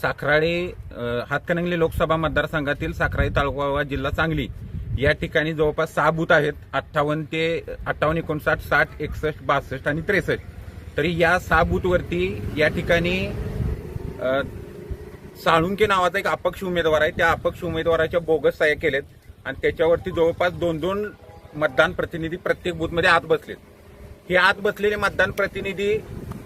साखराळे हातकणंगले लोकसभा मतदारसंघातील साखराळे तालुका जिल्हा सांगली या ठिकाणी जवळपास सहा बूथ आहेत. अठ्ठावन्न ते अठ्ठावन्न एकोणसाठ साठ एकसष्ट बासष्ट आणि त्रेसष्ट. तरी या सहा बूथवरती या ठिकाणी साळुंके नावाचा एक अपक्ष उमेदवार आहे. त्या अपक्ष उमेदवाराच्या बोगस सह्या केलेत आणि त्याच्यावरती जवळपास दोन दोन मतदान प्रतिनिधी प्रत्येक बूथमध्ये आत बसलेत. हे आत बसलेले मतदान प्रतिनिधी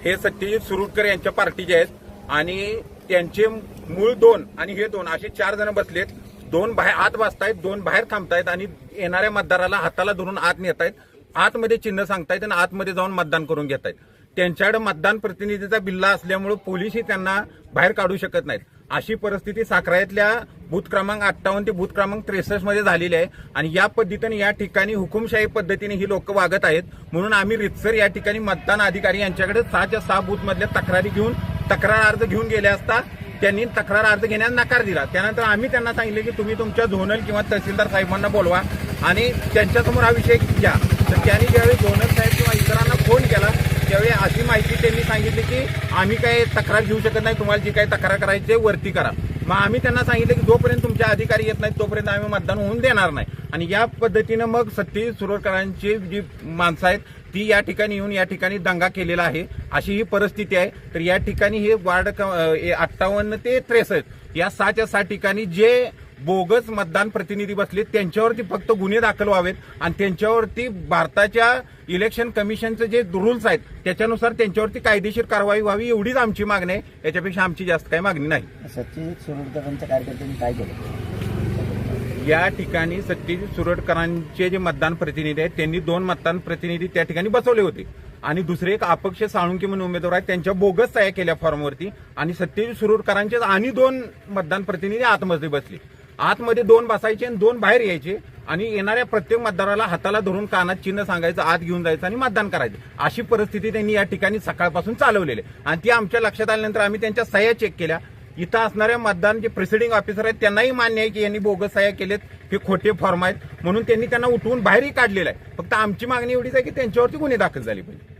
हे सत्यजित सुरुटकर यांच्या पार्टीचे आहेत आणि त्यांचे मूळ दोन आणि हे दोन असे चार जण बसलेत. दोन बाहेर आत वाचतायत दोन बाहेर थांबतायत आणि येणाऱ्या मतदाराला हाताला धरून आत नेतायत. आतमध्ये चिन्ह सांगतायत आणि आतमध्ये जाऊन मतदान करून घेतायत. त्यांच्याकडे मतदान प्रतिनिधीचा बिल्ला असल्यामुळे पोलीसही त्यांना बाहेर काढू शकत नाहीत. अशी परिस्थिती साखरायतल्या बूथ क्रमांक अठ्ठावन्न ते बूथ क्रमांक त्रेसष्टमध्ये झालेली आहे. आणि या पद्धतीने या ठिकाणी हुकुमशाही पद्धतीने ही लोक वागत आहेत. म्हणून आम्ही रितसर या ठिकाणी मतदान अधिकारी यांच्याकडे सहाच्या सहा बूथमधल्या तक्रारी घेऊन तक्रार अर्ज घेऊन गेले असता त्यांनी तक्रार अर्ज घेण्यास नकार दिला. त्यानंतर आम्ही त्यांना सांगितले की तुम्ही तुमच्या झोनल किंवा तहसीलदार साहेबांना बोलवा आणि त्यांच्यासमोर हा विषय घ्या. तर त्यांनी ज्यावेळी झोनल साहेब किंवा इतरांना फोन केला त्यावेळी अशी माहिती त्यांनी सांगितली की आम्ही काय तक्रार घेऊ शकत नाही तुम्हाला जी काही तक्रार करायची वरती करा. मग आम्ही त्यांना सांगितलं की जोपर्यंत तुमचे अधिकारी येत नाहीत तोपर्यंत आम्ही मतदान होऊन देणार नाही. आणि या पद्धतीनं मग सत्ती सुरवरकरांची जी माणसं आहेत ती या ठिकाणी येऊन या ठिकाणी दंगा केलेला आहे. अशी ही परिस्थिती आहे. तर या ठिकाणी हे वार्ड अठ्ठावन्न ते त्रेसष्ट या सहाच्या सहा ठिकाणी जे बोगस मतदान प्रतिनिधी बसले त्यांच्यावरती फक्त गुन्हे दाखल व्हावेत आणि त्यांच्यावरती भारताच्या इलेक्शन कमिशनचे जे रूल्स आहेत त्याच्यानुसार त्यांच्यावरती कायदेशीर कारवाई व्हावी एवढीच आमची मागणी आहे. याच्यापेक्षा आमची जास्त काही मागणी नाही. सत्यजित सुरडकरांच्या कार्यकर्त्यांनी काय केलं? या ठिकाणी सत्यजित सुरटकरांचे जे मतदान प्रतिनिधी आहेत त्यांनी दोन मतदान प्रतिनिधी त्या ठिकाणी बसवले होते. आणि दुसरे एक अपक्ष साळुंके म्हणून उमेदवार आहेत त्यांच्या बोगस तया केल्या फॉर्मवरती आणि सत्यजित सुरटकरांचे आणि दोन मतदान प्रतिनिधी आतमध्ये बसले. आतमध्ये दोन बसायचे आणि दोन बाहेर यायचे आणि येणाऱ्या प्रत्येक मतदाराला हाताला धरून कानात चिन्ह सांगायचं आत घेऊन जायचं आणि मतदान करायचं. अशी परिस्थिती त्यांनी या ठिकाणी सकाळपासून चालवलेली आहे. आणि ती आमच्या लक्षात आल्यानंतर आम्ही त्यांच्या सह्या चेक केल्या. इथं असणाऱ्या मतदान जे प्रिसिडिंग ऑफिसर आहेत त्यांनाही मान्य आहे की यांनी बोगस सह्या केलेत. हे खोटे फॉर्म आहेत. म्हणून त्यांनी त्यांना उठवून बाहेरही काढलेलं आहे. फक्त आमची मागणी एवढीच आहे की त्यांच्यावरती गुन्हे दाखल झाले पाहिजे